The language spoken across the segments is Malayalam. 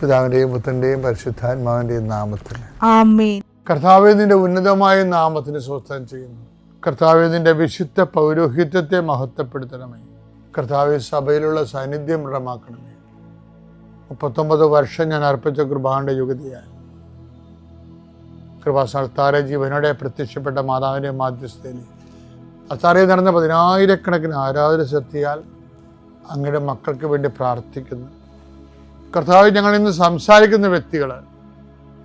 പിതാവിന്റെയും പുത്രന്റെയും പരിശുദ്ധാത്മാവിന്റെയും നാമത്തിൽ. ആമേൻ. കർത്താവെ നിന്റെ ഉന്നതമായ നാമത്തിന് സ്വസ്ഥം ചെയ്യുന്നു. കർത്താവെ നിന്റെ വിശുദ്ധ പൗരോഹിത്യത്തെ മഹത്വപ്പെടുത്തണമേ. കർത്താവെ സഭയിലുള്ള സാന്നിധ്യം ദൃഢമാക്കണമേ. മുപ്പത്തൊമ്പത് വർഷം ഞാൻ അർപ്പിച്ച കൃപാന്റെ യുഗതിയായി കൃപാസ്ഥാനത്താറെ ജീവനോടെ പ്രത്യക്ഷപ്പെട്ട മാതാവിന്റെ മാധ്യസ്ഥയിൽ അത്താറയിൽ നടന്ന പതിനായിരക്കണക്കിന് ആരാധന ശക്തിയാൽ അങ്ങയുടെ മക്കൾക്ക് വേണ്ടി പ്രാർത്ഥിക്കുന്നു. കർത്താവ് ഞങ്ങൾ ഇന്ന് സംസാരിക്കുന്ന വ്യക്തികൾ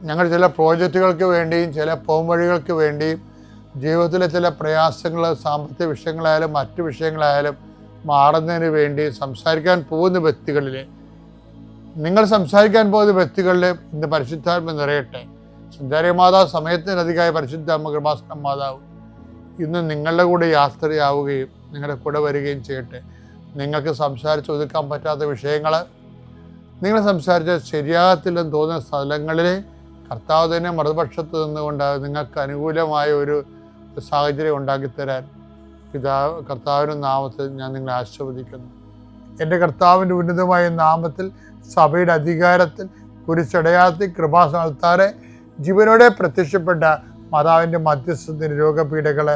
ഞങ്ങൾ ചില പ്രോജക്റ്റുകൾക്ക് വേണ്ടിയും ചില പോംവഴികൾക്ക് വേണ്ടിയും ജീവിതത്തിലെ ചില പ്രയാസങ്ങൾ സാമ്പത്തിക വിഷയങ്ങളായാലും മറ്റു വിഷയങ്ങളായാലും മാറുന്നതിന് വേണ്ടി സംസാരിക്കാൻ പോകുന്ന വ്യക്തികളിൽ നിങ്ങൾ സംസാരിക്കാൻ പോകുന്ന വ്യക്തികളിൽ ഇന്ന് പരിശുദ്ധാത്മ നിറയട്ടെ. സഞ്ചാരി മാതാവ് സമയത്തിനധികമായ പരിശുദ്ധ അമ്മ കൃപാസനം മാതാവ് ഇന്ന് നിങ്ങളുടെ കൂടെ യാത്രയാവുകയും നിങ്ങളുടെ കൂടെ വരികയും ചെയ്യട്ടെ. നിങ്ങൾക്ക് സംസാരിച്ച് ഒതുക്കാൻ പറ്റാത്ത വിഷയങ്ങൾ നിങ്ങൾ സംസാരിച്ച ശരിയാകത്തില്ലെന്ന് തോന്നുന്ന സ്ഥലങ്ങളിൽ കർത്താവ് തന്നെ മറുപക്ഷത്ത് നിന്നുകൊണ്ട് നിങ്ങൾക്ക് അനുകൂലമായ ഒരു സാഹചര്യം ഉണ്ടാക്കിത്തരാൻ പിതാവ് കർത്താവിന്റെ നാമത്തിൽ ഞാൻ നിങ്ങളെ ആശീർവദിക്കുന്നു. എന്റെ കർത്താവിന്റെ ഉന്നതമായ നാമത്തിൽ സഭയുടെ അധികാരത്തിൽ കുരിശടയാത്തി കൃപാസ്ഥാനത്താറെ ജീവനോടെ പ്രത്യക്ഷപ്പെട്ട മാതാവിന്റെ മധ്യസ്ഥ രോഗപീഠകളെ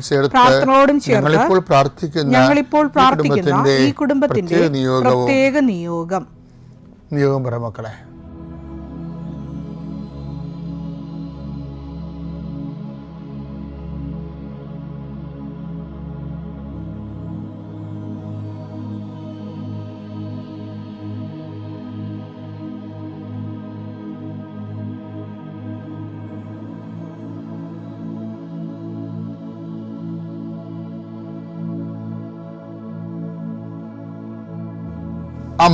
പ്രാർത്ഥനയോടും ചേർത്ത് ഞങ്ങളിപ്പോൾ പ്രാർത്ഥിക്കുന്ന ഞങ്ങളിപ്പോൾ പ്രാർത്ഥിക്കുന്ന ഈ കുടുംബത്തിന്റെ പ്രത്യേക പ്രത്യേക നിയോഗം. നിയോഗം പറ മക്കളെ.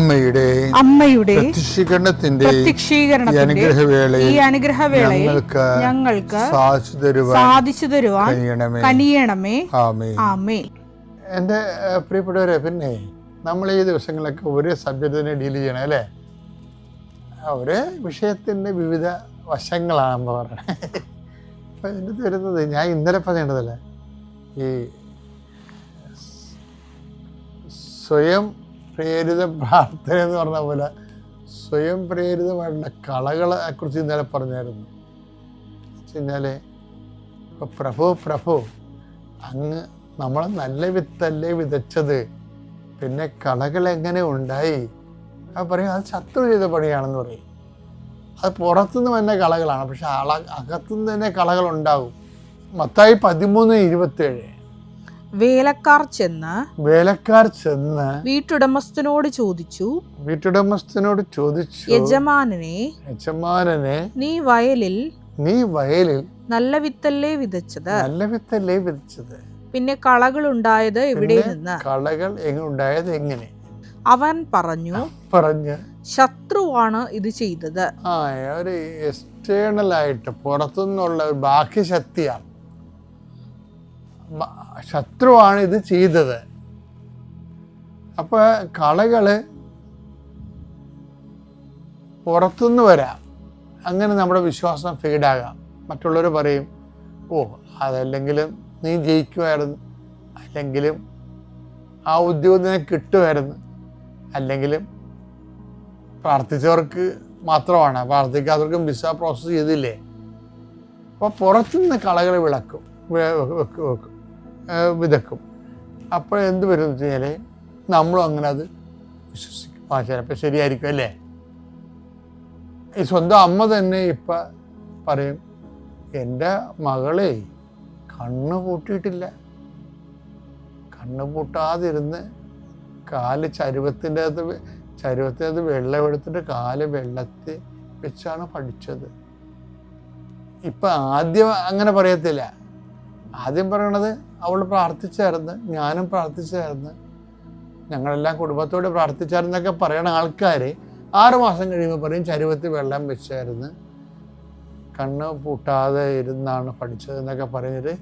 അമ്മയുടെ അമ്മയുടെ പ്രത്യക്ഷീകരണത്തിന്റെ അനുഗ്രഹവേളയിൽ ഈ അനുഗ്രഹവേളയിൽ ഞങ്ങൾക്ക് ഞങ്ങൾക്ക് സാധിച്ചു തരുവാൻ സാധിച്ചു തരുവാൻ കനിയണമേ. ആമേ ആമേ എന്റെ പ്രിയപ്പെട്ടവരെ പിന്നെ നമ്മൾ ഈ ദിവസങ്ങളൊക്കെ ഒരേ സബ്ജക്റ്റ് തന്നെ ഡീൽ ചെയ്യണം അല്ലേ? ഒരേ വിഷയത്തിന്റെ വിവിധ വശങ്ങളാണ് നമ്മൾ പറയുന്നത് അപ്പം എന്റെ വരുന്നത് ഞാൻ ഇന്നലെ പറയേണ്ടതല്ലേ ഈ സ്വയം പ്രേരിത പ്രാർത്ഥന എന്ന് പറഞ്ഞ പോലെ സ്വയം പ്രേരിതമായിട്ടുള്ള കളകളെ കുറിച്ച് ഇന്നലെ പറഞ്ഞായിരുന്നു. വെച്ചുകഴിഞ്ഞാൽ ഇപ്പൊ പ്രഭു പ്രഭു അങ്ങ് നമ്മൾ നല്ല വിത്തല്ലേ വിതച്ചത്? പിന്നെ കളകൾ എങ്ങനെ ഉണ്ടായി? അത് പറയും അത് ശത്രു ചെയ്ത പണിയാണെന്ന് പറയും. അത് പുറത്തുനിന്ന് തന്നെ കളകളാണ്. പക്ഷെ അള അകത്തുനിന്ന് തന്നെ കളകൾ ഉണ്ടാകും മത്തായി പതിമൂന്ന് ഇരുപത്തേഴ്. വേലക്കാർ ചെന്ന് വേലക്കാർ ചെന്ന് വീട്ടുടമസ്ഥനോട് ചോദിച്ചു വീട്ടുടമസ്ഥനോട് ചോദിച്ചു യജമാനനെ യജമാനനെ നീ വയലിൽ നീ വയലിൽ നല്ല വിത്തല്ലേ വിതച്ചത്? നല്ല വിത്തല്ലേ വിതച്ചത്? പിന്നെ കളകൾ ഉണ്ടായത് എവിടെ നിന്ന്? കളകൾ ഉണ്ടായത് എങ്ങനെ? അവൻ പറഞ്ഞു പറഞ്ഞു ശത്രുവാണ് ഇത് ചെയ്തത്. ആ ഒരു എക്സ്റ്റേണൽ ആയിട്ട് പുറത്തുനിന്നുള്ള ഒരു ബാഹ്യശക്തിയാണ് ശത്രുവാണ് ഇത് ചെയ്തത്. അപ്പോൾ കളകൾ പുറത്തുനിന്ന് വരാം. അങ്ങനെ നമ്മുടെ വിശ്വാസം ഫീഡാകാം മറ്റുള്ളവർ പറയും ഓ അതല്ലെങ്കിലും നീ ജയിക്കുമായിരുന്നു. അല്ലെങ്കിലും ആ ഉദ്യോഗത്തിനെ കിട്ടുമായിരുന്നു. അല്ലെങ്കിലും പ്രാർത്ഥിച്ചവർക്ക് മാത്രമാണ്. പ്രാർത്ഥിക്കാത്തവർക്കും വിസ പ്രോസസ്സ് ചെയ്തില്ലേ? അപ്പോൾ പുറത്തുനിന്ന് കളകൾ വിളക്കും വെക്കും. വിതക്കും. അപ്പോൾ എന്ത് വരും എന്ന് വെച്ചാൽ നമ്മളും അങ്ങനെ അത് വിശ്വസിക്കും. ആ ചിലപ്പോൾ ശരിയായിരിക്കും അല്ലേ? ഈ സ്വന്തം അമ്മ തന്നെ ഇപ്പം പറയും എന്റെ മകളെ കണ്ണ് പൂട്ടിയിട്ടില്ല. കണ്ണ് പൂട്ടാതിരുന്ന് കാൽ ചരുവത്തിന്റെ വെ- ചരുവത്തിന്റെ അകത്ത് വെള്ളം എടുത്തിട്ട് കാൽ വെള്ളത്തിൽ വെച്ചാണ് പഠിച്ചത്. ഇപ്പം ആദ്യം അങ്ങനെ പറയത്തില്ല. ആദ്യം പറയണത് അവൾ പ്രാർത്ഥിച്ചായിരുന്നു ഞാനും പ്രാർത്ഥിച്ചായിരുന്നു. ഞങ്ങളെല്ലാം കുടുംബത്തോട് പ്രാർത്ഥിച്ചായിരുന്നൊക്കെ പറയണ ആൾക്കാർ ആറുമാസം കഴിയുമ്പോൾ പറയും ചരുവത്തിൽ വെള്ളം വെച്ചായിരുന്നു. കണ്ണ് പൂട്ടാതെ ഇരുന്നാണ് പഠിച്ചതെന്നൊക്കെ പറഞ്ഞിട്ട്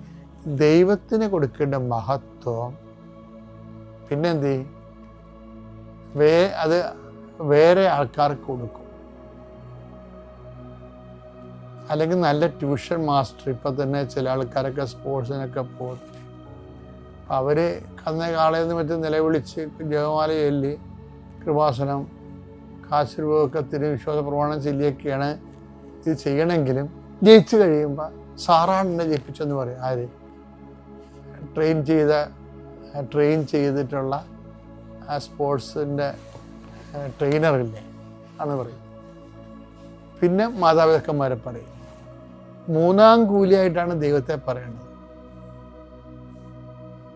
ദൈവത്തിന് കൊടുക്കേണ്ട മഹത്വം. പിന്നെന്ത്? വേ അത് വേറെ ആൾക്കാർക്ക് കൊടുക്കും. അല്ലെങ്കിൽ നല്ല ട്യൂഷൻ മാസ്റ്റർ ഇപ്പം തന്നെ ചില ആൾക്കാരൊക്കെ സ്പോർട്സിനൊക്കെ അപ്പം അവർ കന്നേ നിന്ന് മറ്റും നിലവിളിച്ച് ജപമാല ചൊല്ലി കൃപാസനം കാശുരൂപമൊക്കെ തിരി വിശ്വാസ പ്രമാണം ചൊല്ലിയൊക്കെയാണ് ഇത് ചെയ്യണമെങ്കിലും ജയിച്ചു കഴിയുമ്പോൾ സാറാണ് എന്നെ ജയിപ്പിച്ചെന്ന് പറയും. ആര്? ട്രെയിൻ ചെയ്ത ട്രെയിൻ ചെയ്തിട്ടുള്ള ആ സ്പോർട്സിന്റെ ട്രെയിനറില്ലേ ആണ് പറയും. പിന്നെ മാതാപിതാക്കന്മാരെ പറയും. മൂന്നാം കൂലിയായിട്ടാണ് ദൈവത്തെ പറയുന്നത്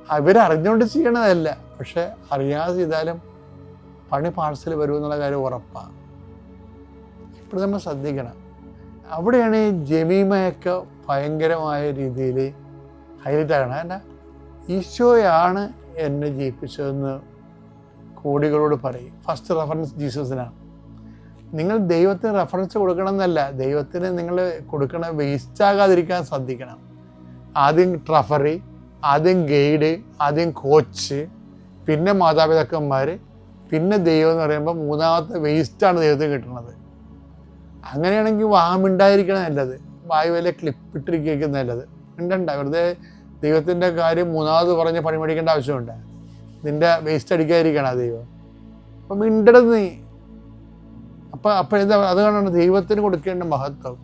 അവരറിഞ്ഞുകൊണ്ട് ചെയ്യണതല്ല പക്ഷെ അറിയാതെ ചെയ്താലും പണി പാഴ്സൽ വരുമെന്നുള്ള കാര്യം ഉറപ്പാണ് ഇപ്പോൾ നമ്മൾ ശ്രദ്ധിക്കണം. അവിടെയാണ് ഈ ജമീമയൊക്കെ ഭയങ്കരമായ രീതിയിൽ ഹൈലൈറ്റ് ആകണം എന്നാ ഈശോയാണ് എന്നെ ജയിപ്പിച്ചതെന്ന് കോടികളോട് പറയും. ഫസ്റ്റ് റെഫറൻസ് ജീസസിനാണ്. നിങ്ങൾ ദൈവത്തിന് റെഫറൻസ് കൊടുക്കണം എന്നല്ല ദൈവത്തിന് നിങ്ങൾ കൊടുക്കണ വേസ്റ്റ് ആകാതിരിക്കാൻ ശ്രദ്ധിക്കണം. ആദ്യം ട്രഫറി ആദ്യം ഗൈഡ് ആദ്യം കോച്ച് പിന്നെ മാതാപിതാക്കന്മാർ പിന്നെ ദൈവം എന്ന് പറയുമ്പോൾ മൂന്നാമത്തെ വേസ്റ്റാണ് ദൈവത്തിന് കിട്ടുന്നത്. അങ്ങനെയാണെങ്കിൽ വാമിണ്ടായിരിക്കണം നല്ലത്. വായു വല്ല ക്ലിപ്പിട്ടിരിക്കുന്ന നല്ലത്. ഉണ്ടണ്ട വെറുതെ ദൈവത്തിന്റെ കാര്യം മൂന്നാമത് പറഞ്ഞ് പണിമടിക്കേണ്ട ആവശ്യമുണ്ട്. നിന്റെ വേസ്റ്റ് അടിക്കാതിരിക്കണം ദൈവം. അപ്പം മിണ്ടരുത് നീ. അപ്പം അപ്പം എന്താ അതുകൊണ്ടാണ് ദൈവത്തിന് കൊടുക്കേണ്ട മഹത്വം.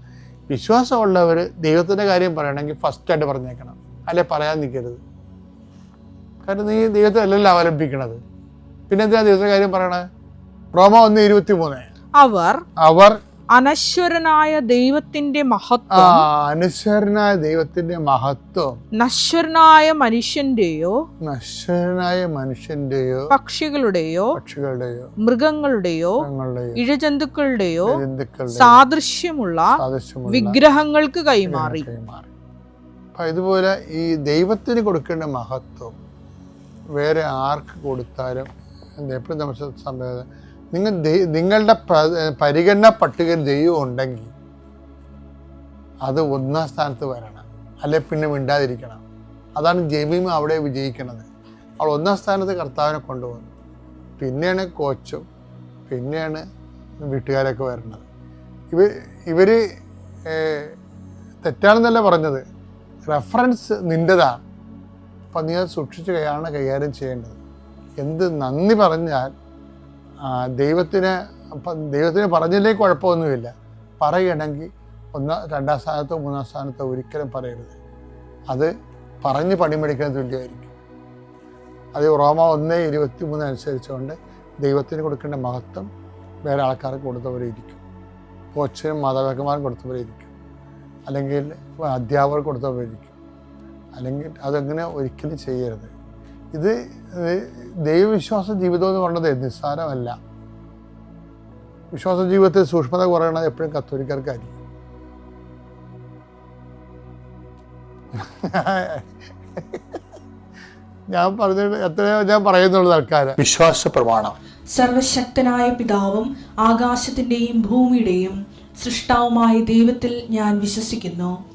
വിശ്വാസമുള്ളവർ ദൈവത്തിന്റെ കാര്യം പറയണമെങ്കിൽ ഫസ്റ്റായിട്ട് പറഞ്ഞേക്കണം. അല്ലെ പറയാൻ നിൽക്കരുത് കാരണം നീ ദൈവത്തെ അല്ലല്ലോ അവലംബിക്കണത്. പിന്നെന്താ ദൈവത്തിന്റെ ദൈവത്തിന്റെ കാര്യം പറയണത് റോമ ഒന്ന് ഇരുപത്തി മൂന്ന് അവർ അവർ അനശ്വരനായ ദൈവത്തിന്റെ മഹത്വം. അനശ്വരനായ ദൈവത്തിന്റെ മഹത്വം. നശ്വരനായ മനുഷ്യന്റെയോ നശ്വരനായ മനുഷ്യന്റെയോ പക്ഷികളുടെയോ പക്ഷികളുടെയോ മൃഗങ്ങളുടെയോ ഇഴജന്തുക്കളുടെയോ സാദൃശ്യമുള്ള വിഗ്രഹങ്ങൾക്ക് കൈമാറി. ഇതുപോലെ ഈ ദൈവത്തിന് കൊടുക്കേണ്ട മഹത്വം വേറെ ആർക്ക് കൊടുത്താലും എന്താ എപ്പോഴും നമ്മൾ സംഭവം നിങ്ങൾ നിങ്ങളുടെ പരിഗണന പട്ടികയിൽ ദൈവം ഉണ്ടെങ്കിൽ അത് ഒന്നാം സ്ഥാനത്ത് വരണം. അല്ലെ പിന്നെ മിണ്ടാതിരിക്കണം. അതാണ് ജമീമ അവിടെ വിജയിക്കണത് അവൾ ഒന്നാം സ്ഥാനത്ത് കർത്താവിനെ കൊണ്ടുപോകുന്നു. പിന്നെയാണ് കോച്ചും പിന്നെയാണ് വീട്ടുകാരൊക്കെ വരുന്നത്. ഇവ ഇവർ തെറ്റാണെന്നല്ല പറഞ്ഞത്. റെഫറൻസ് നിന്റെതാണ് അപ്പം നീ അത് സൂക്ഷിച്ച് കൈയാണ് കൈകാര്യം ചെയ്യേണ്ടത്. എന്ത് നന്ദി പറഞ്ഞാൽ ദൈവത്തിന് ദൈവത്തിന് പറഞ്ഞില്ലേ കുഴപ്പമൊന്നുമില്ല. പറയണമെങ്കിൽ ഒന്ന് രണ്ടാം സ്ഥാനത്തോ മൂന്നാം സ്ഥാനത്തോ ഒരിക്കലും പറയരുത്. അത് പറഞ്ഞ് പണിമെടുക്കാൻ തുല്യമായിരിക്കും അത് റോമ ഒന്ന് ഇരുപത്തി മൂന്ന് അനുസരിച്ചുകൊണ്ട് ദൈവത്തിന് കൊടുക്കേണ്ട മഹത്വം വേറെ ആൾക്കാർക്ക് കൊടുത്തവരെ ഇരിക്കും. കോച്ചിനും മാതാപിതാക്കന്മാരും കൊടുത്തവരെ ഇരിക്കും. അല്ലെങ്കിൽ അധ്യാപകർ കൊടുത്തവരെ ഇരിക്കും. അല്ലെങ്കിൽ അതങ്ങനെ ഒരിക്കലും ചെയ്യരുത്. ഇത് ദൈവവിശ്വാസ ജീവിതം എന്ന് പറയുന്നത് നിസ്സാരമല്ല. വിശ്വാസ ജീവിതത്തിൽ സൂക്ഷ്മത കുറയണത് എപ്പോഴും കത്തോലിക്കാർക്കായിരിക്കും. ഞാൻ പറഞ്ഞിട്ട് എത്രയോ ഞാൻ പറയുന്നുള്ളൂ ആൾക്കാരെ വിശ്വാസ പ്രമാണം. സർവശക്തനായ പിതാവും ആകാശത്തിന്റെയും ഭൂമിയുടെയും സൃഷ്ടാവുമായ ദൈവത്തിൽ ഞാൻ വിശ്വസിക്കുന്നു.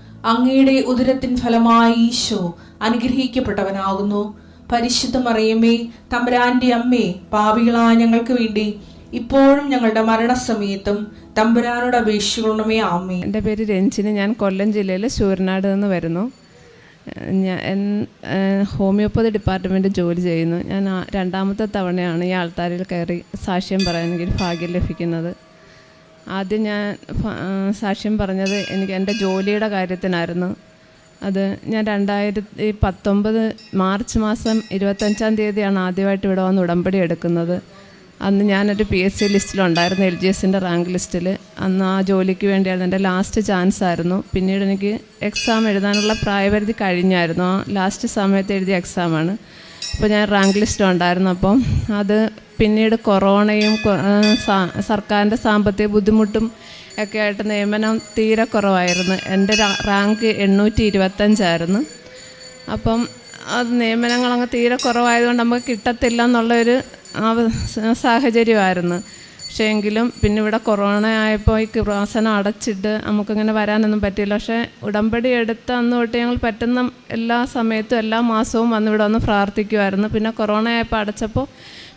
അങ്ങയുടെ ഉദരത്തിൻ ഫലമായി ഈശോ അനുഗ്രഹിക്കപ്പെട്ടവനാകുന്നു. പരിശുദ്ധ മറിയമ്മേ തമ്പുരാന്റെ അമ്മേ പാപികളായ ഞങ്ങൾക്ക് വേണ്ടി ഇപ്പോഴും ഞങ്ങളുടെ മരണസമയത്തും തമ്പുരാനോട് അപേക്ഷിക്കണമേ ആമേ എന്റെ പേര് രഞ്ജിന് ഞാൻ കൊല്ലം ജില്ലയിലെ ശൂരനാട് നിന്ന് വരുന്നു. ഞാൻ ഹോമിയോപ്പതി ഡിപ്പാർട്ട്മെന്റ് ജോലി ചെയ്യുന്നു. ഞാൻ രണ്ടാമത്തെ തവണയാണ് ഈ ആൾത്താരിൽ കയറി സാക്ഷ്യം പറയാൻ എനിക്ക് ഭാഗ്യം ലഭിക്കുന്നത്. ആദ്യം ഞാൻ സാക്ഷ്യം പറഞ്ഞത് എനിക്ക് എന്റെ ജോലിയുടെ കാര്യത്തിനായിരുന്നു. അത് ഞാൻ രണ്ടായിരത്തി പത്തൊമ്പത് മാർച്ച് മാസം ഇരുപത്തഞ്ചാം തീയതിയാണ് ആദ്യമായിട്ട് ഇവിടെ വന്ന് ഉടമ്പടി എടുക്കുന്നത്. അന്ന് ഞാനൊരു പി എസ് സി ലിസ്റ്റിലുണ്ടായിരുന്നു എൽ ജി എസിന്റെ റാങ്ക് ലിസ്റ്റിൽ. അന്ന് ആ ജോലിക്ക് വേണ്ടിയായിരുന്നു എന്റെ ലാസ്റ്റ് ചാൻസ് ആയിരുന്നു. പിന്നീട് എനിക്ക് എക്സാം എഴുതാനുള്ള പ്രായപരിധി കഴിഞ്ഞായിരുന്നു. ആ ലാസ്റ്റ് സമയത്ത് എഴുതിയ എക്സാമാണ്. അപ്പോൾ ഞാൻ റാങ്ക് ലിസ്റ്റിലുണ്ടായിരുന്നു അപ്പം അത് പിന്നീട് കൊറോണയും സർക്കാരിന്റെ സാമ്പത്തിക ബുദ്ധിമുട്ടും ഒക്കെ ആയിട്ട് നിയമനം തീരെ കുറവായിരുന്നു. എന്റെ റാങ്ക് എണ്ണൂറ്റി ഇരുപത്തഞ്ചായിരുന്നു അപ്പം അത് നിയമനങ്ങളങ്ങ് തീരെ കുറവായതുകൊണ്ട് നമുക്ക് കിട്ടത്തില്ല എന്നുള്ളൊരു സാഹചര്യമായിരുന്നു. പക്ഷേ എങ്കിലും പിന്നെ ഇവിടെ കൊറോണ ആയപ്പോൾ ഈ കൃപാസനം അടച്ചിട്ട് നമുക്കിങ്ങനെ വരാനൊന്നും പറ്റിയില്ല. പക്ഷേ ഉടമ്പടി എടുത്ത അന്ന് തൊട്ട് ഞങ്ങൾ പറ്റുന്ന എല്ലാ സമയത്തും എല്ലാ മാസവും വന്ന് ഇവിടെ വന്ന് പ്രാർത്ഥിക്കുമായിരുന്നു പിന്നെ കൊറോണ ആയപ്പോൾ അടച്ചപ്പോൾ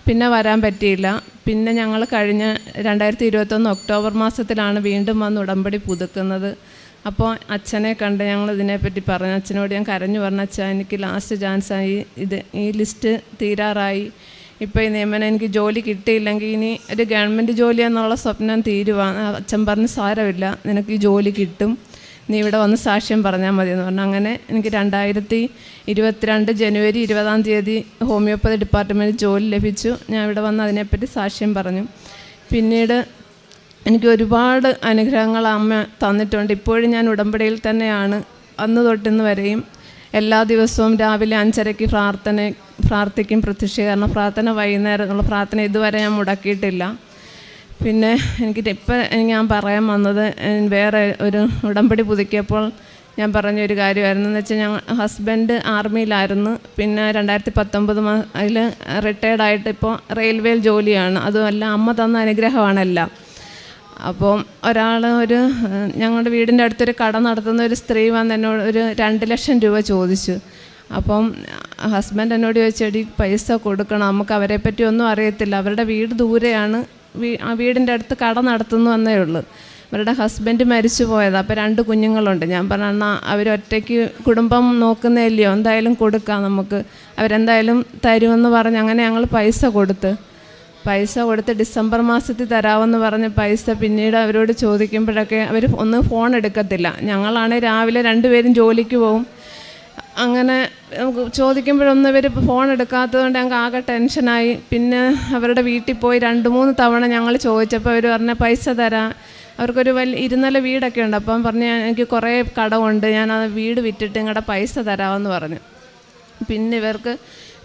പിന്നെ വരാൻ പറ്റിയില്ല. പിന്നെ ഞങ്ങൾ കഴിഞ്ഞ രണ്ടായിരത്തി ഇരുപത്തൊന്ന് ഒക്ടോബർ മാസത്തിലാണ് വീണ്ടും വന്ന് ഉടമ്പടി പുതുക്കുന്നത്. അപ്പോൾ അച്ഛനെ കണ്ട് ഞങ്ങൾ ഇതിനെപ്പറ്റി പറഞ്ഞു. അച്ഛനോട് ഞാൻ കരഞ്ഞു പറഞ്ഞു അച്ഛാ എനിക്ക് ലാസ്റ്റ് ചാൻസായി ഇത് ഈ ലിസ്റ്റ് തീരാറായി. ഇപ്പോൾ ഈ നിയമനം എനിക്ക് ജോലി കിട്ടിയില്ലെങ്കിൽ ഇനി ഒരു ഗവൺമെന്റ് ജോലി എന്നുള്ള സ്വപ്നം തീരുവാണ്. അച്ഛൻ പറഞ്ഞ് സാരമില്ല. നിനക്ക് ഈ ജോലി കിട്ടും. നീ ഇവിടെ വന്ന് സാക്ഷ്യം പറഞ്ഞാൽ മതി എന്ന് പറഞ്ഞു. അങ്ങനെ എനിക്ക് രണ്ടായിരത്തി ഇരുപത്തിരണ്ട് ജനുവരി ഇരുപതാം തീയതി ഹോമിയോപ്പതി ഡിപ്പാർട്ട്മെന്റ് ജോലി ലഭിച്ചു. ഞാൻ ഇവിടെ വന്ന് അതിനെപ്പറ്റി സാക്ഷ്യം പറഞ്ഞു. പിന്നീട് എനിക്ക് ഒരുപാട് അനുഗ്രഹങ്ങൾ അമ്മ തന്നിട്ടുണ്ട്. ഇപ്പോഴും ഞാൻ ഉടമ്പടിയിൽ തന്നെയാണ്. അന്ന് തൊട്ടിന്ന് വരെയും എല്ലാ ദിവസവും രാവിലെ അഞ്ചരയ്ക്ക് പ്രാർത്ഥന പ്രാർത്ഥിക്കും പ്രത്യക്ഷീകരണ പ്രാർത്ഥന വൈകുന്നേരം എന്നുള്ള പ്രാർത്ഥന ഇതുവരെ ഞാൻ മുടക്കിയിട്ടില്ല. പിന്നെ എനിക്ക് ഇപ്പം ഞാൻ പറയാൻ വന്നത് വേറെ ഒരു ഉടമ്പടി പുതുക്കിയപ്പോൾ ഞാൻ പറഞ്ഞ ഒരു കാര്യമായിരുന്നു. എന്ന് വെച്ചാൽ ഞങ്ങൾ ഹസ്ബൻഡ് ആർമിയിലായിരുന്നു പിന്നെ രണ്ടായിരത്തി പത്തൊമ്പത് അതിൽ റിട്ടയർഡായിട്ട് ഇപ്പോൾ റെയിൽവേയിൽ ജോലിയാണ്. അതുമല്ല അമ്മ തന്ന അനുഗ്രഹമാണെല്ലാം അപ്പോൾ ഒരാൾ ഒരു ഞങ്ങളുടെ വീടിന്റെ അടുത്തൊരു കട നടത്തുന്ന ഒരു സ്ത്രീ വന്ന് എന്നോട് ഒരു രണ്ട് ലക്ഷം രൂപ ചോദിച്ചു. അപ്പം ഹസ്ബൻഡ് എന്നോട് ചോദിച്ചെടി പൈസ കൊടുക്കണം. നമുക്ക് അവരെ പറ്റി ഒന്നും അറിയത്തില്ല. അവരുടെ വീട് ദൂരെയാണ്. ആ വീടിന്റെ അടുത്ത് കട നടത്തുന്നു എന്നേ ഉള്ളൂ. അവരുടെ ഹസ്ബൻഡ് മരിച്ചു പോയത്. അപ്പോൾ രണ്ട് കുഞ്ഞുങ്ങളുണ്ട്. ഞാൻ പറഞ്ഞ അവരൊറ്റയ്ക്ക് കുടുംബം നോക്കുന്നതല്ലയോ എന്തായാലും കൊടുക്കാം നമുക്ക്. അവരെന്തായാലും തരുമെന്ന് പറഞ്ഞ് അങ്ങനെ ഞങ്ങൾ പൈസ കൊടുത്ത്. പൈസ കൊടുത്ത് ഡിസംബർ മാസത്തിൽ തരാമെന്ന് പറഞ്ഞ് പൈസ പിന്നീട് അവരോട് ചോദിക്കുമ്പോഴൊക്കെ അവർ ഒന്ന് ഫോൺ എടുക്കത്തില്ല. ഞങ്ങളാണെങ്കിൽ രാവിലെ രണ്ടുപേരും ജോലിക്ക് പോകും അങ്ങനെ നമുക്ക് ചോദിക്കുമ്പോഴൊന്നും ഇവർ ഫോൺ എടുക്കാത്തതുകൊണ്ട് ഞങ്ങൾക്ക് ആകെ ടെൻഷനായി പിന്നെ അവരുടെ വീട്ടിൽ പോയി രണ്ട് മൂന്ന് തവണ ഞങ്ങൾ ചോദിച്ചപ്പോൾ അവർ പറഞ്ഞ പൈസ തരാം. അവർക്കൊരു വലിയ ഇരുനില വീടൊക്കെ ഉണ്ട്. അപ്പം പറഞ്ഞ് എനിക്ക് കുറേ കടമുണ്ട്. ഞാൻ ആ വീട് വിറ്റിട്ട് നിങ്ങളുടെ പൈസ തരാമെന്ന് പറഞ്ഞു. പിന്നെ ഇവർക്ക്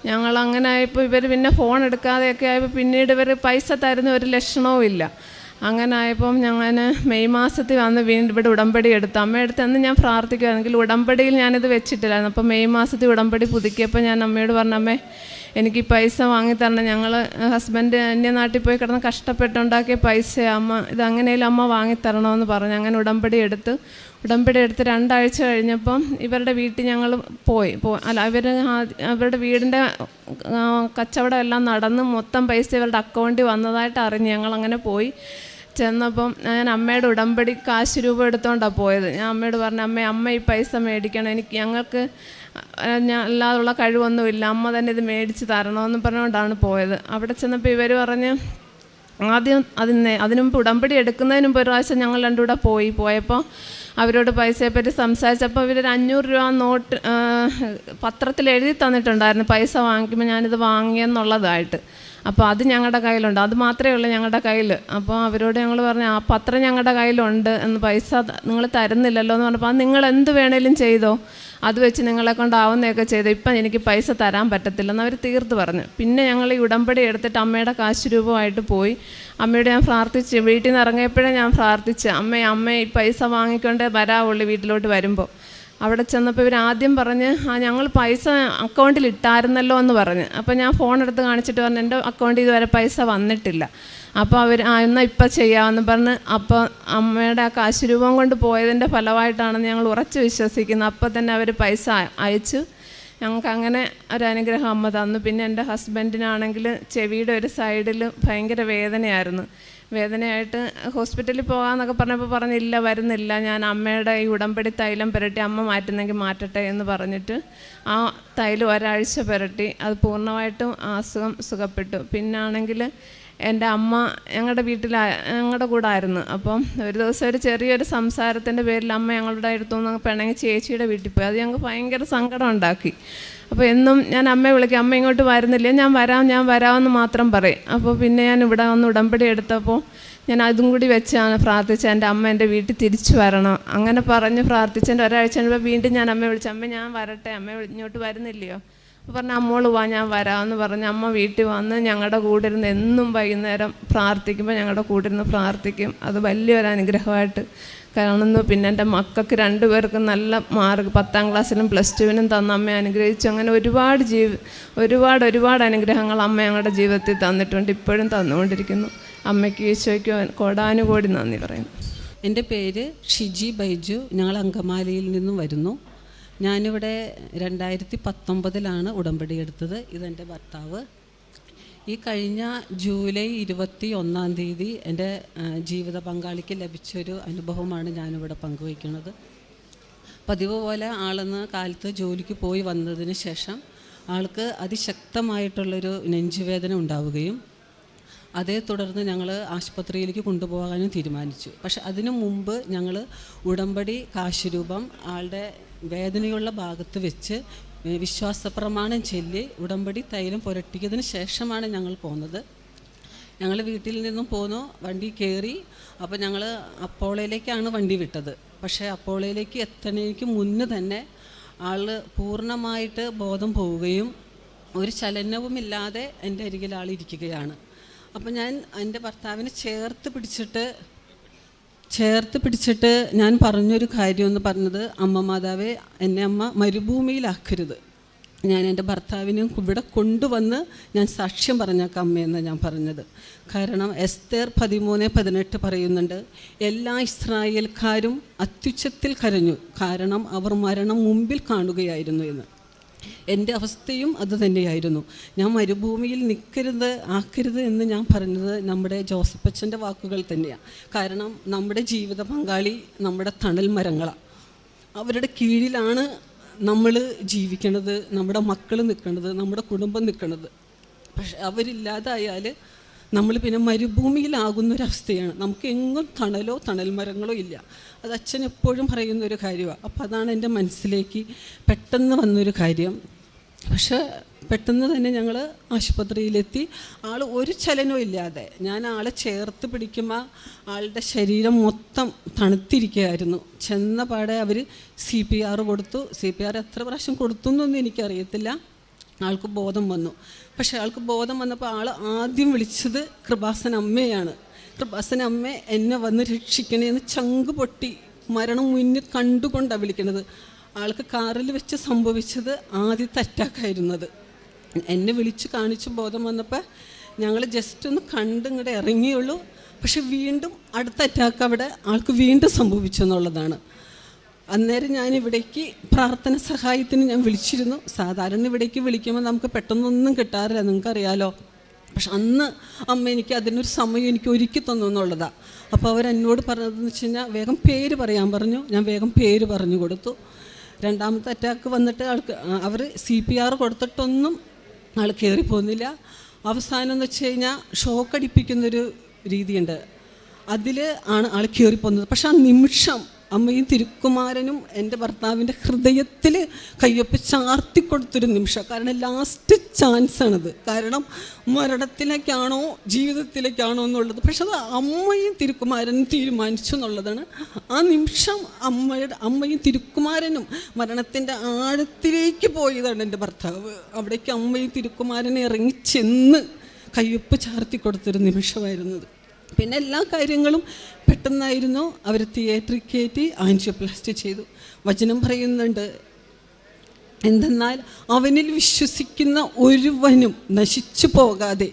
ഞങ്ങൾ അങ്ങനെ ആയപ്പോൾ ഇവർ പിന്നെ ഫോൺ എടുക്കാതെയൊക്കെ ആയപ്പോൾ പിന്നീട് ഇവർ പൈസ തരുന്ന ഒരു ലക്ഷണവും ഇല്ല. അങ്ങനെ ആയപ്പം ഞങ്ങൾ മെയ് മാസത്തിൽ വന്ന് വീണ്ടും ഇവിടെ ഉടമ്പടി എടുത്തു. അമ്മയെടുത്ത് അന്ന് ഞാൻ പ്രാർത്ഥിക്കുമായിരുന്നെങ്കിൽ ഉടമ്പടിയിൽ ഞാനിത് വെച്ചിട്ടില്ലായിരുന്നു. അപ്പോൾ മെയ് മാസത്തിൽ ഉടമ്പടി പുതുക്കിയപ്പോൾ ഞാൻ അമ്മയോട് പറഞ്ഞു അമ്മേ എനിക്ക് പൈസ വാങ്ങിത്തരണം ഞങ്ങൾ ഹസ്ബൻഡ് അന്യനാട്ടിൽ പോയി കിടന്ന് കഷ്ടപ്പെട്ടുണ്ടാക്കിയ പൈസ അമ്മ ഇത് അങ്ങനെയും അമ്മ വാങ്ങിത്തരണമെന്ന് പറഞ്ഞു. അങ്ങനെ ഉടമ്പടി എടുത്ത് ഉടമ്പടി എടുത്ത് രണ്ടാഴ്ച കഴിഞ്ഞപ്പം ഇവരുടെ വീട്ടിൽ ഞങ്ങൾ പോയി. അല്ല ഇവർ അവരുടെ വീടിന്റെ കച്ചവടം എല്ലാം നടന്ന് മൊത്തം പൈസ ഇവരുടെ അക്കൗണ്ടിൽ വന്നതായിട്ട് അറിഞ്ഞ് ഞങ്ങൾ അങ്ങനെ പോയി. ചെന്നപ്പം ഞാൻ അമ്മയുടെ ഉടമ്പടി കാശ് രൂപ എടുത്തോണ്ടാണ് പോയത്. ഞാൻ അമ്മയോട് പറഞ്ഞു അമ്മ അമ്മ ഈ പൈസ മേടിക്കണം. എനിക്ക് ഞങ്ങൾക്ക് ഞാൻ അല്ലാതുള്ള കഴിവൊന്നുമില്ല. അമ്മ തന്നെ ഇത് മേടിച്ച് തരണമെന്ന് പറഞ്ഞുകൊണ്ടാണ് പോയത്. അവിടെ ചെന്നപ്പോൾ ഇവർ പറഞ്ഞ് ആദ്യം അതിന് അതിനു ഉടമ്പടി എടുക്കുന്നതിന് മുമ്പ് ഒരു പ്രാവശ്യം ഞങ്ങൾ രണ്ടും കൂടെ പോയി. പോയപ്പോൾ അവരോട് പൈസയെപ്പറ്റി സംസാരിച്ചപ്പോൾ ഇവരൊരു അഞ്ഞൂറ് രൂപ നോട്ട് പത്രത്തിൽ എഴുതി തന്നിട്ടുണ്ടായിരുന്നു. പൈസ വാങ്ങിക്കുമ്പോൾ ഞാനിത് വാങ്ങിയെന്നുള്ളതായിട്ട്. അപ്പോൾ അത് ഞങ്ങളുടെ കയ്യിലുണ്ട്. അത് മാത്രമേ ഉള്ളൂ ഞങ്ങളുടെ കയ്യിൽ അപ്പോൾ അവരോട് ഞങ്ങൾ പറഞ്ഞു ആ പത്രം ഞങ്ങളുടെ കയ്യിലുണ്ട് എന്ന് പൈസ നിങ്ങൾ തരുന്നില്ലല്ലോ എന്ന് പറഞ്ഞപ്പോൾ അത് നിങ്ങൾ എന്ത് വേണേലും ചെയ്തോ അത് വെച്ച് നിങ്ങളെ കൊണ്ടാവുന്നതൊക്കെ ചെയ്തോ. ഇപ്പം എനിക്ക് പൈസ തരാൻ പറ്റത്തില്ലെന്ന് അവർ തീർത്ത് പറഞ്ഞു. പിന്നെ ഞങ്ങൾ ഈ ഉടമ്പടി എടുത്തിട്ട് അമ്മയുടെ കാശ് രൂപമായിട്ട് പോയി. അമ്മയോട് ഞാൻ പ്രാർത്ഥിച്ച്. വീട്ടിൽ നിന്ന് ഇറങ്ങിയപ്പോഴേ ഞാൻ പ്രാർത്ഥിച്ച്. അമ്മ അമ്മ ഈ പൈസ വാങ്ങിക്കൊണ്ടേ വരാവുള്ളൂ വീട്ടിലോട്ട് വരുമ്പോൾ അവിടെ ചെന്നപ്പോൾ ഇവർ ആദ്യം പറഞ്ഞ് ആ ഞങ്ങൾ പൈസ അക്കൗണ്ടിൽ ഇട്ടായിരുന്നല്ലോ എന്ന് പറഞ്ഞ്. അപ്പോൾ ഞാൻ ഫോൺ എടുത്ത് കാണിച്ചിട്ട് പറഞ്ഞു എന്റെ അക്കൗണ്ടിൽ ഇതുവരെ പൈസ വന്നിട്ടില്ല. അപ്പോൾ അവർ ആ എന്നാൽ ഇപ്പം ചെയ്യാമെന്ന് പറഞ്ഞ് അപ്പോൾ അമ്മയുടെ ആ കാശ് രൂപം കൊണ്ട് പോയതിന്റെ ഫലമായിട്ടാണെന്ന് ഞങ്ങൾ ഉറച്ച് വിശ്വസിക്കുന്നത് അപ്പോൾ തന്നെ അവർ പൈസ അയച്ചു. ഞങ്ങൾക്ക് അങ്ങനെ ഒരു അനുഗ്രഹം അമ്മ തന്നു. പിന്നെ എന്റെ ഹസ്ബൻഡിനാണെങ്കിൽ ചെവിയുടെ ഒരു സൈഡിൽ ഭയങ്കര വേദനയായിരുന്നു. വേദനയായിട്ട് ഹോസ്പിറ്റലിൽ പോകാമെന്നൊക്കെ പറഞ്ഞപ്പോൾ പറഞ്ഞില്ല വരുന്നില്ല. ഞാൻ അമ്മയുടെ ഈ ഉടമ്പടി തൈലം പുരട്ടി അമ്മ മാറ്റുന്നെങ്കിൽ മാറ്റട്ടെ എന്ന് പറഞ്ഞിട്ട് ആ തൈലം ഒരാഴ്ച പുരട്ടി. അത് പൂർണമായിട്ടും അസുഖം സുഖപ്പെട്ടു. പിന്നാണെങ്കിൽ എന്റെ അമ്മ ഞങ്ങളുടെ വീട്ടിൽ ഞങ്ങളുടെ കൂടെ ആയിരുന്നു അപ്പം ഒരു ദിവസം ഒരു ചെറിയൊരു സംസാരത്തിന്റെ പേരിൽ അമ്മ ഞങ്ങളുടെ അടുത്തുനിന്ന് പിണങ്ങി ചേച്ചിയുടെ വീട്ടിൽ പോയി. അത് ഞങ്ങൾക്ക് ഭയങ്കര സങ്കടം ഉണ്ടാക്കി. അപ്പോൾ എന്നും ഞാൻ അമ്മയെ വിളിക്കും അമ്മ ഇങ്ങോട്ട് വരുന്നില്ല? ഞാൻ വരാം ഞാൻ വരാമെന്ന് മാത്രം പറയും. അപ്പോൾ പിന്നെ ഞാൻ ഇവിടെ വന്ന് ഉടമ്പടി എടുത്തപ്പോൾ ഞാൻ അതും കൂടി വെച്ചാണ് പ്രാർത്ഥിച്ച എന്റെ അമ്മ എന്റെ വീട്ടിൽ തിരിച്ചു വരണം. അങ്ങനെ പറഞ്ഞ് പ്രാർത്ഥിച്ചതിന്റെ ഒരാഴ്ച വീണ്ടും ഞാൻ അമ്മയെ വിളിച്ചു അമ്മ ഞാൻ വരട്ടെ അമ്മ ഇങ്ങോട്ട് വരുന്നില്ലയോ? പറഞ്ഞു അമ്മോൾ വാ ഞാൻ വരാമെന്ന് പറഞ്ഞ് അമ്മ വീട്ടിൽ വന്ന് ഞങ്ങളുടെ കൂടെ ഇരുന്ന് എന്നും വൈകുന്നേരം പ്രാർത്ഥിക്കുമ്പോൾ ഞങ്ങളുടെ കൂടെ ഇരുന്ന് പ്രാർത്ഥിക്കും. അത് വലിയൊരു അനുഗ്രഹമായിട്ട് കാണുന്നു. പിന്നെ എന്റെ മക്കൾക്ക് രണ്ടുപേർക്കും നല്ല മാർക്ക് പത്താം ക്ലാസ്സിലും പ്ലസ് ടുവിനും തന്ന അമ്മയെ അനുഗ്രഹിച്ചു. അങ്ങനെ ഒരുപാട് ജീവി ഒരുപാട് ഒരുപാട് അനുഗ്രഹങ്ങൾ അമ്മ ഞങ്ങളുടെ ജീവിതത്തിൽ തന്നിട്ടുണ്ട്. ഇപ്പോഴും തന്നുകൊണ്ടിരിക്കുന്നു. അമ്മയ്ക്ക് ഈശോയ്ക്ക് കോടാനുകോടി നന്ദി പറയുന്നു. എന്റെ പേര് ഷിജി ബൈജു. ഞങ്ങൾ അങ്കമാലിയിൽ നിന്നും വരുന്നു. ഞാനിവിടെ രണ്ടായിരത്തി പത്തൊമ്പതിലാണ് ഉടമ്പടി എടുത്തത്. ഇതെന്റെ ഭർത്താവ്. ഈ കഴിഞ്ഞ ജൂലൈ ഇരുപത്തി ഒന്നാം തീയതി എന്റെ ജീവിത പങ്കാളിക്ക് ലഭിച്ചൊരു അനുഭവമാണ് ഞാനിവിടെ പങ്കുവയ്ക്കുന്നത്. പതിവ് പോലെ ആളെന്ന് കാലത്ത് ജോലിക്ക് പോയി വന്നതിന് ശേഷം ആൾക്ക് അതിശക്തമായിട്ടുള്ളൊരു നെഞ്ചുവേദന ഉണ്ടാവുകയും അതേ തുടർന്ന് ഞങ്ങൾ ആശുപത്രിയിലേക്ക് കൊണ്ടുപോകാനും തീരുമാനിച്ചു. പക്ഷെ അതിനു മുമ്പ് ഞങ്ങൾ ഉടമ്പടി കാശുരൂപം ആളുടെ വേദനയുള്ള ഭാഗത്ത് വെച്ച് വിശ്വാസപ്രമാണം ചൊല്ലി ഉടമ്പടി തൈലം പുരട്ടിയതിന് ശേഷമാണ് ഞങ്ങൾ പോകുന്നത് ഞങ്ങൾ വീട്ടിൽ നിന്നും പോന്നു വണ്ടി കയറി. അപ്പോൾ ഞങ്ങൾ അപ്പോളയിലേക്കാണ് വണ്ടി വിട്ടത്. പക്ഷേ അപ്പോളയിലേക്ക് എത്തണേക്ക് മുന്നേ തന്നെ ആൾ പൂർണമായിട്ട് ബോധം പോവുകയും ഒരു ചലനവുമില്ലാതെ എന്റെ അരികിൽ ആൾ ഇരിക്കുകയാണ് അപ്പോൾ ഞാൻ എന്റെ ഭർത്താവിനെ ചേർത്ത് പിടിച്ചിട്ട് ചേർത്ത് പിടിച്ചിട്ട് ഞാൻ പറഞ്ഞൊരു കാര്യം എന്ന് പറഞ്ഞത് അമ്മ മാതാവെ എന്നെ അമ്മ മരുഭൂമിയിലാക്കരുത്. ഞാൻ എന്റെ ഭർത്താവിനെ ഇവിടെ കൊണ്ടുവന്ന് ഞാൻ സാക്ഷ്യം പറഞ്ഞേക്കാം അമ്മയെന്ന് ഞാൻ പറഞ്ഞത്. കാരണം എസ്തേർ പതിമൂന്ന് പതിനെട്ട് പറയുന്നുണ്ട് എല്ലാ ഇസ്രായേൽക്കാരും അത്യുച്ചത്തിൽ കരഞ്ഞു കാരണം അവർ മരണം മുമ്പിൽ കാണുകയായിരുന്നു എന്ന്. എന്റെ അവസ്ഥയും അത് തന്നെയായിരുന്നു. ഞാൻ മരുഭൂമിയിൽ നിൽക്കരുത് ആക്കരുത് എന്ന് ഞാൻ പറഞ്ഞത് നമ്മുടെ ജോസഫ് ജോസഫച്ചന്റെ വാക്കുകൾ തന്നെയാണ് കാരണം നമ്മുടെ ജീവിത പങ്കാളി നമ്മുടെ തണൽ മരങ്ങളാണ് അവരുടെ കീഴിലാണ് നമ്മൾ ജീവിക്കണത് നമ്മുടെ മക്കൾ നിൽക്കണത് നമ്മുടെ കുടുംബം നിൽക്കണത് പക്ഷെ അവരില്ലാതായാൽ നമ്മൾ പിന്നെ മരുഭൂമിയിലാകുന്ന ഒരവസ്ഥയാണ് നമുക്ക് എങ്ങും തണലോ തണൽ മരങ്ങളോ ഇല്ല. അത് അച്ഛൻ എപ്പോഴും പറയുന്ന ഒരു കാര്യമാണ് അപ്പോൾ അതാണ് എന്റെ മനസ്സിലേക്ക് പെട്ടെന്ന് വന്നൊരു കാര്യം. പക്ഷേ പെട്ടെന്ന് തന്നെ ഞങ്ങൾ ആശുപത്രിയിലെത്തി. ആൾ ഒരു ചലനവും ഇല്ലാതെ ഞാൻ ആളെ ചേർത്ത് പിടിക്കുമ്പോൾ ആളുടെ ശരീരം മൊത്തം തണുത്തിരിക്കുകയായിരുന്നു. ചെന്ന പാടെ അവർ സി പി ആർ കൊടുത്തു. സി പി ആർ എത്ര പ്രാവശ്യം കൊടുത്തു എന്നൊന്നും എനിക്കറിയത്തില്ല. ആൾക്ക് ബോധം വന്നു. പക്ഷെ ആൾക്ക് ബോധം വന്നപ്പോൾ ആൾ ആദ്യം വിളിച്ചത് കൃപാസൻ അമ്മയാണ്. കൃപാസൻ അമ്മ എന്നെ വന്ന് രക്ഷിക്കണേ എന്ന് ചങ്ക് പൊട്ടി മരണം മുന്നിൽ കണ്ടുകൊണ്ടാണ് വിളിക്കണത്. ആൾക്ക് കാറിൽ വെച്ച് സംഭവിച്ചത് ആദ്യത്തെ അറ്റാക്കായിരുന്നത്. എന്നെ വിളിച്ച് കാണിച്ച് ബോധം വന്നപ്പോൾ ഞങ്ങൾ ജസ്റ്റ് ഒന്ന് കണ്ട് ഇങ്ങോട്ട് ഇറങ്ങിയുള്ളൂ. പക്ഷെ വീണ്ടും അടുത്ത അറ്റാക്ക് അവിടെ ആൾക്ക് വീണ്ടും സംഭവിച്ചു എന്നുള്ളതാണ്. അന്നേരം ഞാൻ ഇവിടേക്ക് പ്രാർത്ഥന സഹായത്തിന് ഞാൻ വിളിച്ചിരുന്നു. സാധാരണ ഇവിടേക്ക് വിളിക്കുമ്പോൾ നമുക്ക് പെട്ടെന്നൊന്നും കിട്ടാറില്ല. നിങ്ങൾക്കറിയാലോ? പക്ഷെ അന്ന് അമ്മ എനിക്ക് അതിനൊരു സമയം എനിക്ക് ഒരുക്കി തന്നു എന്നുള്ളതാണ് അപ്പോൾ അവരെന്നോട് പറഞ്ഞതെന്ന് വെച്ച് കഴിഞ്ഞാൽ വേഗം പേര് പറയാൻ പറഞ്ഞു. ഞാൻ വേഗം പേര് പറഞ്ഞു കൊടുത്തു. രണ്ടാമത്തെ അറ്റാക്ക് വന്നിട്ട് ആൾക്ക് അവർ സി പി ആർ കൊടുത്തിട്ടൊന്നും ആൾ കയറി പോകുന്നില്ല അവസാനം എന്ന് വെച്ച് കഴിഞ്ഞാൽ ഷോക്കടിപ്പിക്കുന്നൊരു രീതിയുണ്ട്. അതിൽ ആണ് ആൾ കയറിപ്പോകുന്നത് പക്ഷെ ആ നിമിഷം അമ്മയും തിരുക്കുമാരനും എന്റെ ഭർത്താവിന്റെ ഹൃദയത്തിൽ കയ്യൊപ്പ് ചാർത്തി കൊടുത്തൊരു നിമിഷം. കാരണം ലാസ്റ്റ് ചാൻസാണത് കാരണം മരണത്തിലേക്കാണോ ജീവിതത്തിലേക്കാണോ എന്നുള്ളത്. പക്ഷെ അത് അമ്മയും തിരുക്കുമാരനും തീരുമാനിച്ചു എന്നുള്ളതാണ്. ആ നിമിഷം അമ്മയുടെ അമ്മയും തിരുക്കുമാരനും മരണത്തിന്റെ ആഴത്തിലേക്ക് പോയതാണ് എന്റെ ഭർത്താവ്. അവിടേക്ക് അമ്മയും തിരുക്കുമാരനെ ഇറങ്ങി ചെന്ന് കയ്യൊപ്പ് ചാർത്തി കൊടുത്തൊരു നിമിഷമായിരുന്നത്. പിന്നെ എല്ലാ കാര്യങ്ങളും പെട്ടെന്നായിരുന്നു അവർ തിയേറ്ററിൽ കയറ്റി ആൻജിയോപ്ലാസ്റ്റി ചെയ്തു. വചനം പറയുന്നുണ്ട് എന്തെന്നാൽ അവനിൽ വിശ്വസിക്കുന്ന ഒരുവനും നശിച്ചു പോകാതെ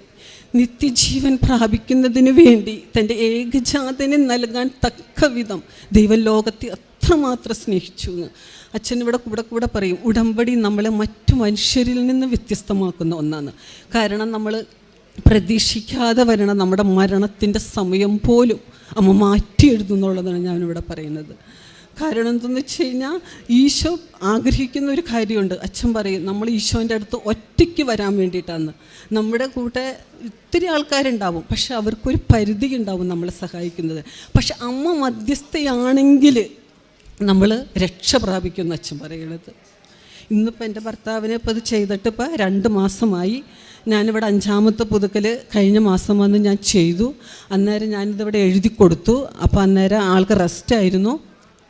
നിത്യജീവൻ പ്രാപിക്കുന്നതിന് വേണ്ടി തന്റെ ഏകജാതനെ നൽകാൻ തക്ക വിധം ദൈവം ലോകത്തെ അത്രമാത്രം സ്നേഹിച്ചു എന്ന്. അച്ഛൻ ഇവിടെ കൂടെ കൂടെ പറയും ഉടമ്പടി നമ്മളെ മറ്റു മനുഷ്യരിൽ നിന്ന് വ്യത്യസ്തമാക്കുന്ന ഒന്നാണ്. കാരണം നമ്മൾ പ്രതീക്ഷിക്കാതെ വരണ നമ്മുടെ മരണത്തിന്റെ സമയം പോലും അമ്മ മാറ്റി എഴുതുന്നുള്ളതാണ് ഞാനിവിടെ പറയുന്നത്. കാരണം എന്തെന്ന് വെച്ച് കഴിഞ്ഞാൽ ഈശോ ആഗ്രഹിക്കുന്ന ഒരു കാര്യമുണ്ട്. അച്ഛൻ പറയും നമ്മൾ ഈശോന്റെ അടുത്ത് ഒറ്റയ്ക്ക് വരാൻ വേണ്ടിയിട്ടാണ് നമ്മുടെ കൂടെ ഒത്തിരി ആൾക്കാരുണ്ടാവും പക്ഷെ അവർക്കൊരു പരിധി ഉണ്ടാവും നമ്മളെ സഹായിക്കുന്നത്. പക്ഷെ അമ്മ മധ്യസ്ഥയാണെങ്കിൽ നമ്മൾ രക്ഷ പ്രാപിക്കുമെന്ന് അച്ഛൻ പറയണത്. ഇന്നിപ്പോൾ എന്റെ ഭർത്താവിനെ ഇപ്പോൾ ഇത് ചെയ്തിട്ട് ഇപ്പോൾ രണ്ട് മാസമായി ഞാനിവിടെ അഞ്ചാമത്തെ പുതുക്കൽ കഴിഞ്ഞ മാസം വന്ന് ഞാൻ ചെയ്തു. അന്നേരം ഞാനിതിവിടെ എഴുതി കൊടുത്തു. അപ്പോൾ അന്നേരം ആൾക്ക് റെസ്റ്റ് ആയിരുന്നു.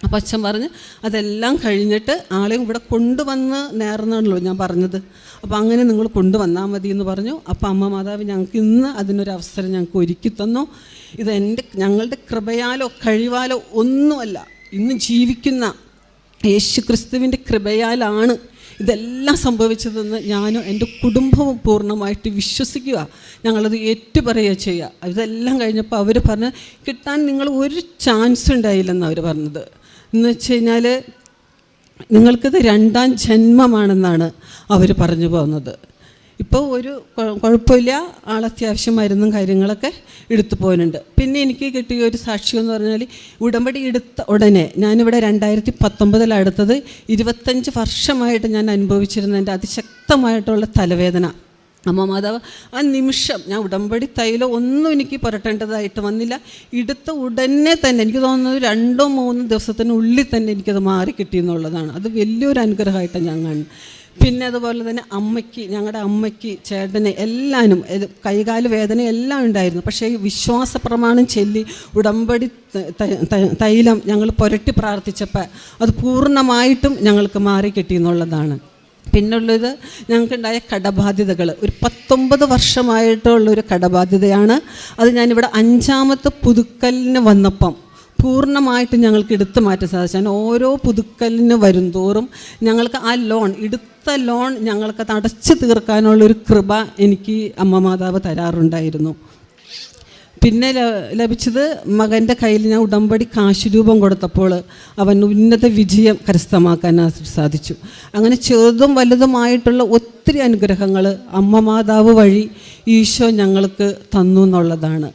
അപ്പം അച്ഛൻ പറഞ്ഞ് അതെല്ലാം കഴിഞ്ഞിട്ട് ആളെയും ഇവിടെ കൊണ്ടുവന്ന് നേർന്നാണല്ലോ ഞാൻ പറഞ്ഞത്. അപ്പോൾ അങ്ങനെ നിങ്ങൾ കൊണ്ടുവന്നാൽ മതി എന്ന് പറഞ്ഞു. അപ്പോൾ അമ്മ മാതാവ് ഞങ്ങൾക്ക് ഇന്ന് അതിനൊരു അവസരം ഞങ്ങൾക്ക് ഒരുക്കി തന്നു. ഇത് എന്റെ ഞങ്ങളുടെ കൃപയാലോ കഴിവാലോ ഒന്നുമല്ല. ഇന്ന് ജീവിക്കുന്ന യേശു ക്രിസ്തുവിന്റെ കൃപയാലാണ് ഇതെല്ലാം സംഭവിച്ചതെന്ന് ഞാനും എന്റെ കുടുംബവും പൂർണമായിട്ട് വിശ്വസിക്കുക. ഞങ്ങളത് ഏറ്റുപറയുക ചെയ്യുക. ഇതെല്ലാം കഴിഞ്ഞപ്പോൾ അവർ പറഞ്ഞ് കിട്ടാൻ നിങ്ങൾ ഒരു ചാൻസ് ഉണ്ടായില്ലെന്ന് അവർ പറഞ്ഞത്. എന്ന് വെച്ച് കഴിഞ്ഞാൽ നിങ്ങൾക്കിത് രണ്ടാം ജന്മമാണെന്നാണ് അവർ പറഞ്ഞു പോകുന്നത്. ഇപ്പോൾ ഒരു കുഴപ്പമില്ല. ആൾ അത്യാവശ്യം മരുന്നും കാര്യങ്ങളൊക്കെ എടുത്തു പോകുന്നുണ്ട് പിന്നെ എനിക്ക് കിട്ടിയ ഒരു സാക്ഷ്യം എന്ന് പറഞ്ഞാൽ ഉടമ്പടി എടുത്ത ഉടനെ ഞാനിവിടെ രണ്ടായിരത്തി പത്തൊമ്പതിലാണ് എടുത്തത് ഇരുപത്തഞ്ച് വർഷമായിട്ട് ഞാൻ അനുഭവിച്ചിരുന്ന എന്റെ അതിശക്തമായിട്ടുള്ള തലവേദന. അമ്മ മാതാവ് ആ നിമിഷം ഞാൻ ഉടമ്പടി തൈലോ ഒന്നും എനിക്ക് പുരട്ടേണ്ടതായിട്ട് വന്നില്ല. എടുത്ത ഉടനെ തന്നെ എനിക്ക് തോന്നുന്നത് രണ്ടോ മൂന്നോ ദിവസത്തിനുള്ളിൽ തന്നെ എനിക്കത് മാറി കിട്ടിയെന്നുള്ളതാണ് അത് വലിയൊരു അനുഗ്രഹമായിട്ട് ഞാൻ കാണുന്നത് പിന്നെ അതുപോലെ തന്നെ അമ്മയ്ക്ക് ഞങ്ങളുടെ അമ്മയ്ക്ക് ചേട്ടന് എല്ലാവരും കൈകാൽ വേദന എല്ലാം ഉണ്ടായിരുന്നു. പക്ഷേ ഈ വിശ്വാസ പ്രമാണം ചൊല്ലി ഉടമ്പടി തൈലം ഞങ്ങൾ പുരട്ടി പ്രാർത്ഥിച്ചപ്പോൾ അത് പൂർണമായിട്ടും ഞങ്ങൾക്ക് മാറി കിട്ടിയെന്നുള്ളതാണ് പിന്നുള്ളത് ഞങ്ങൾക്കുണ്ടായ കടബാധ്യതകൾ ഒരു പത്തൊമ്പത് വർഷമായിട്ടുള്ളൊരു കടബാധ്യതയാണ്. അത് ഞാനിവിടെ അഞ്ചാമത്തെ പുതുക്കലിന് വന്നപ്പം പൂർണമായിട്ട് ഞങ്ങൾക്ക് എടുത്തു മാറ്റാൻ സാധിച്ചു. ഓരോ പുതുക്കലിന് വരും തോറും ഞങ്ങൾക്ക് ആ ലോൺ എടുത്ത ലോൺ ഞങ്ങൾക്ക് തടച്ചു തീർക്കാനുള്ളൊരു കൃപ എനിക്ക് അമ്മ മാതാവ് തരാറുണ്ടായിരുന്നു. പിന്നെ ലഭിച്ചത് മകന്റെ കയ്യിൽ ഞാൻ ഉടമ്പടി കാശ് രൂപം കൊടുത്തപ്പോൾ അവൻ ഉന്നത വിജയം കരസ്ഥമാക്കാൻ സാധിച്ചു. അങ്ങനെ ചെറുതും വലുതുമായിട്ടുള്ള ഒത്തിരി അനുഗ്രഹങ്ങൾ അമ്മ മാതാവ് വഴി ഈശോ ഞങ്ങൾക്ക് തന്നു എന്നുള്ളതാണ്.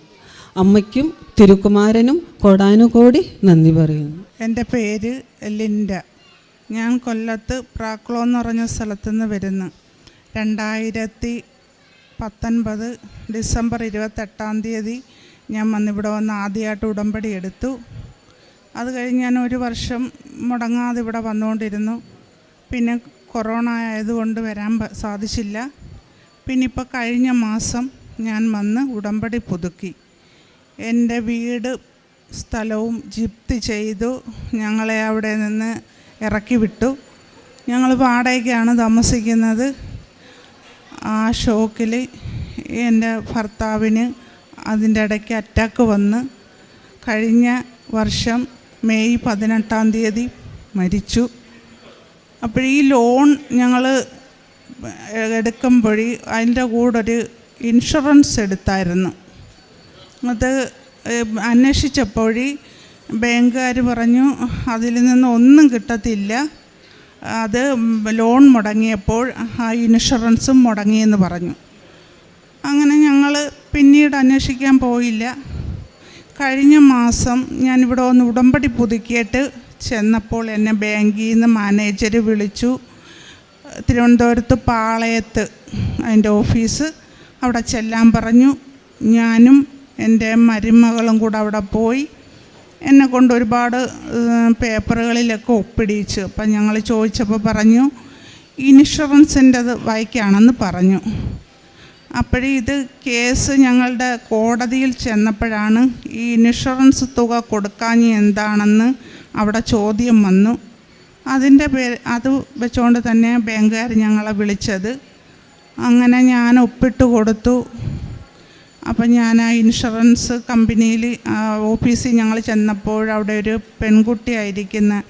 അമ്മയ്ക്കും തിരുക്കുമാരനും കോടാനുകോടി നന്ദി പറയുന്നു. എന്റെ പേര് ലിൻഡ. ഞാൻ കൊല്ലത്ത് പ്രാക്ലോ എന്ന് പറഞ്ഞ സ്ഥലത്തു നിന്ന് വരുന്നു. രണ്ടായിരത്തി പത്തൊൻപത് ഡിസംബർ ഇരുപത്തെട്ടാം തീയതി ഞാൻ വന്നിവിടെ വന്ന് ആദ്യമായിട്ട് ഉടമ്പടി എടുത്തു. അത് കഴിഞ്ഞ് ഞാൻ ഒരു വർഷം മുടങ്ങാതെ ഇവിടെ വന്നുകൊണ്ടിരുന്നു. പിന്നെ കൊറോണ ആയതുകൊണ്ട് വരാൻ സാധിച്ചില്ല. പിന്നെ ഇപ്പോൾ കഴിഞ്ഞ മാസം ഞാൻ വന്ന് ഉടമ്പടി പുതുക്കി. എന്റെ വീട് സ്ഥലവും ജിപ്തി ചെയ്തു. ഞങ്ങളെ അവിടെ നിന്ന് ഇറക്കി വിട്ടു. ഞങ്ങൾ വാടകയ്ക്കാണ് താമസിക്കുന്നത്. ആ ഷോക്കിൽ എന്റെ ഭർത്താവിന് അതിന്റെ ഇടയ്ക്ക് അറ്റാക്ക് വന്ന്. കഴിഞ്ഞ വർഷം മെയ് പതിനെട്ടാം തീയതി മരിച്ചു. അപ്പോൾ ഈ ലോൺ ഞങ്ങൾ എടുക്കുമ്പോഴേ അതിന്റെ കൂടെ ഒരു ഇൻഷുറൻസ് എടുത്തായിരുന്നു. അത് അന്വേഷിച്ചപ്പോൾ ബാങ്കുകാർ പറഞ്ഞു അതിൽ നിന്ന് ഒന്നും കിട്ടത്തില്ല. അത് ലോൺ മുടങ്ങിയപ്പോൾ ആ ഇൻഷുറൻസും മുടങ്ങിയെന്ന് പറഞ്ഞു. അങ്ങനെ ഞങ്ങൾ പിന്നീട് അന്വേഷിക്കാൻ പോയില്ല. കഴിഞ്ഞ മാസം ഞാനിവിടെ ഒന്ന് ഉടമ്പടി പുതുക്കിയിട്ട് ചെന്നപ്പോൾ എന്നെ ബാങ്കിൽ നിന്ന് മാനേജർ വിളിച്ചു. തിരുവനന്തപുരത്ത് പാളയത്ത് അതിന്റെ ഓഫീസ് അവിടെ ചെല്ലാൻ പറഞ്ഞു. ഞാനും എന്റെ മരുമകളും കൂടെ അവിടെ പോയി. എന്നെ കൊണ്ട് ഒരുപാട് പേപ്പറുകളിലൊക്കെ ഒപ്പിടിയിച്ചു. അപ്പം ഞങ്ങൾ ചോദിച്ചപ്പോൾ പറഞ്ഞു ഇൻഷുറൻസിന്റെത് വായിക്കാണെന്ന് പറഞ്ഞു. അപ്പോഴേ ഇത് കേസ് ഞങ്ങളുടെ കോടതിയിൽ ചെന്നപ്പോഴാണ് ഈ ഇൻഷുറൻസ് തുക കൊടുക്കാഞ്ഞ് എന്താണെന്ന് അവിടെ ചോദ്യം വന്നു. അതിന്റെ പേര് അത് വെച്ചുകൊണ്ട് തന്നെ ബാങ്കുകാർ ഞങ്ങളെ വിളിച്ചത്. അങ്ങനെ ഞാൻ ഒപ്പിട്ട് കൊടുത്തു. അപ്പം ഞാൻ ആ ഇൻഷുറൻസ് കമ്പനിയിൽ ഓഫീസിൽ ഞങ്ങൾ ചെന്നപ്പോൾ അവിടെ ഒരു പെൺകുട്ടി ആയിരിക്കുന്ന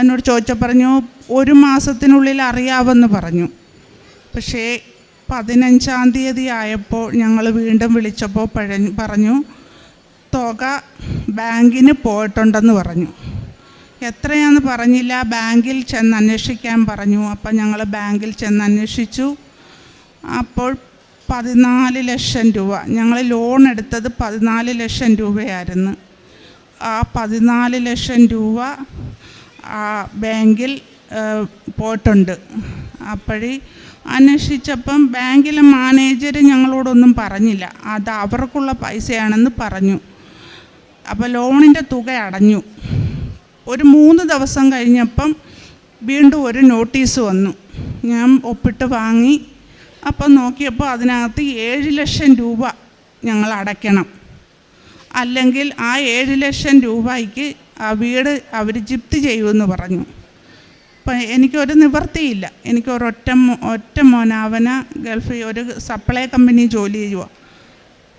എന്നോട് ചോദിച്ച പറഞ്ഞു ഒരു മാസത്തിനുള്ളിൽ അറിയാമെന്ന് പറഞ്ഞു. പക്ഷേ പതിനഞ്ചാം തീയതി ആയപ്പോൾ ഞങ്ങൾ വീണ്ടും വിളിച്ചപ്പോൾ പഴ- പറഞ്ഞു തുക ബാങ്കിന് പോയിട്ടുണ്ടെന്ന് പറഞ്ഞു. എത്രയാന്ന് പറഞ്ഞില്ല ബാങ്കിൽ ചെന്ന് അന്വേഷിക്കാൻ പറഞ്ഞു. അപ്പം ഞങ്ങൾ ബാങ്കിൽ ചെന്ന് അന്വേഷിച്ചു. അപ്പോൾ പതിനാല് ലക്ഷം രൂപ. ഞങ്ങൾ ലോൺ എടുത്തത് പതിനാല് ലക്ഷം രൂപയായിരുന്നു. ആ പതിനാല് ലക്ഷം രൂപ ആ ബാങ്കിൽ പോയിട്ടുണ്ട്. അപ്പോഴേ അന്വേഷിച്ചപ്പം ബാങ്കിലെ മാനേജർ ഞങ്ങളോടൊന്നും പറഞ്ഞില്ല. അത് അവർക്കുള്ള പൈസയാണെന്ന് പറഞ്ഞു. അപ്പോൾ ലോണിന്റെ തുക അടഞ്ഞു. ഒരു മൂന്ന് ദിവസം കഴിഞ്ഞപ്പം വീണ്ടും ഒരു നോട്ടീസ് വന്നു. ഞാൻ ഒപ്പിട്ട് വാങ്ങി. അപ്പം നോക്കിയപ്പോൾ അതിനകത്ത് ഏഴ് ലക്ഷം രൂപ ഞങ്ങൾ അടയ്ക്കണം. അല്ലെങ്കിൽ ആ ഏഴ് ലക്ഷം രൂപയ്ക്ക് ആ വീട് അവർ ജിപ്തി ചെയ്യുമെന്ന് പറഞ്ഞു. അപ്പം എനിക്കൊരു നിവൃത്തിയില്ല. എനിക്ക് ഒരൊറ്റ ഒറ്റ മോനാവന ഗൾഫിൽ ഒരു സപ്ലൈ കമ്പനി ജോലി ചെയ്യുക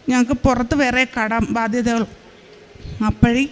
ഞങ്ങൾക്ക് പുറത്ത് വേറെ കടം ബാധ്യതകൾ അപ്പോഴേ